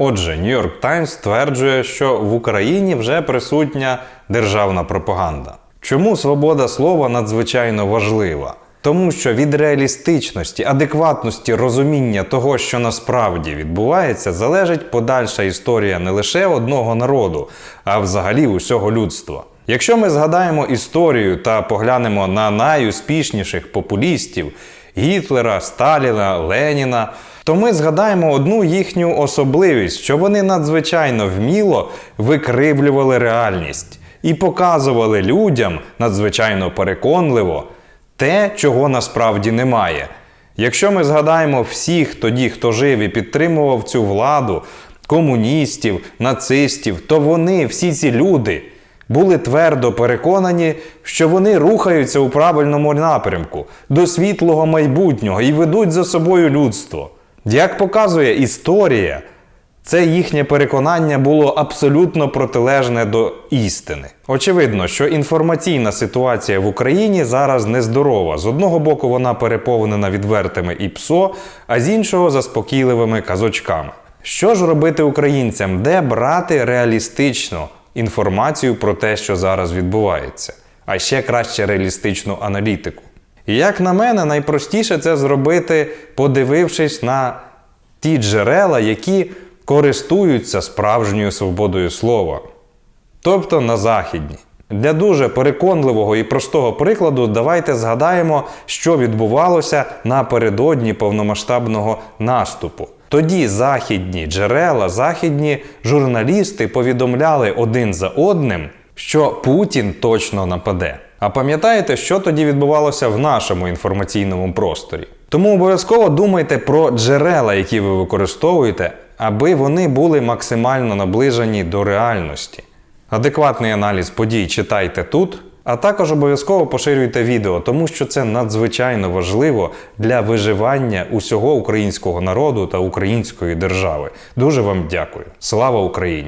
Отже, York Times стверджує, що в Україні вже присутня державна пропаганда. Чому свобода слова надзвичайно важлива? Тому що від реалістичності, адекватності розуміння того, що насправді відбувається, залежить подальша історія не лише одного народу, а взагалі усього людства. Якщо ми згадаємо історію та поглянемо на найуспішніших популістів Гітлера, Сталіна, Леніна, то ми згадаємо одну їхню особливість, що вони надзвичайно вміло викривлювали реальність і показували людям надзвичайно переконливо те, чого насправді немає. Якщо ми згадаємо всіх тоді, хто жив і підтримував цю владу, комуністів, нацистів, то вони, всі ці люди, були твердо переконані, що вони рухаються у правильному напрямку до світлого майбутнього і ведуть за собою людство. Як показує історія, це їхнє переконання було абсолютно протилежне до істини. Очевидно, що інформаційна ситуація в Україні зараз нездорова. З одного боку, вона переповнена відвертими і ПСО, а з іншого заспокійливими казочками. Що ж робити українцям, де брати реалістичну інформацію про те, що зараз відбувається, а ще краще реалістичну аналітику? І як на мене, найпростіше це зробити, подивившись на ті джерела, які користуються справжньою свободою слова, тобто на західні. Для дуже переконливого і простого прикладу давайте згадаємо, що відбувалося напередодні повномасштабного наступу. Тоді західні джерела, західні журналісти повідомляли один за одним, що Путін точно нападе. А пам'ятаєте, що тоді відбувалося в нашому інформаційному просторі? Тому обов'язково думайте про джерела, які ви використовуєте, аби вони були максимально наближені до реальності. Адекватний аналіз подій читайте тут, а також обов'язково поширюйте відео, тому що це надзвичайно важливо для виживання усього українського народу та української держави. Дуже вам дякую. Слава Україні!